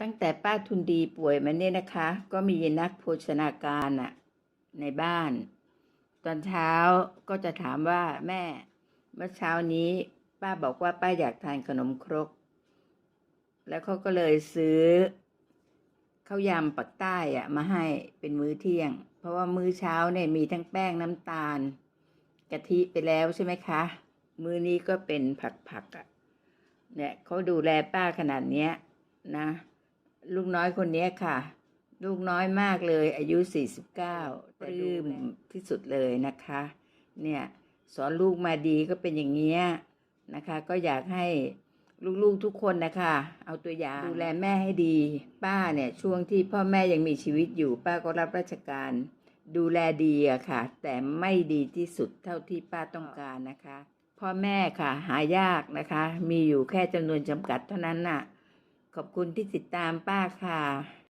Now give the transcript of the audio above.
ตั้งแต่ป้าทุนดีป่วยมาเนี่ยนะคะ ก็มีนักโภชนาการอะในบ้าน ตอนเช้าก็จะถามว่าแม่ เมื่อเช้านี้ ป้าบอกว่าป้าอยากทานขนมครก แล้วเขาก็เลยซื้อข้าวยำปักใต้อะมาให้เป็นมื้อเที่ยง เพราะว่ามื้อเช้าเนี่ยมีทั้งแป้งน้ำตาลกะทิไปแล้วใช่ไหมคะ มื้อนี้ก็เป็นผักๆอะเนี่ยเขาดูแลป้าขนาดเนี้ยนะ ลูกน้อยคนนี้ค่ะ ลูกน้อยมากเลย อายุ 49ปลื้มที่สุดเลยนะคะ เนี่ยสอนลูกมาดีก็เป็นอย่างเงี้ยนะคะ ก็อยากให้ลูกๆทุกคนนะคะ เอาตัวอย่างดูแลแม่ให้ดี ป้าเนี่ยช่วงที่พ่อแม่ยังมีชีวิตอยู่ ป้าก็รับราชการ ดูแลดีอะค่ะ แต่ไม่ดีที่สุดเท่าที่ป้าต้องการนะคะ พ่อแม่ค่ะ หายากนะคะ มีอยู่แค่จำนวนจำกัดเท่านั้นน่ะ ขอบคุณที่ติดตามป้าค่ะ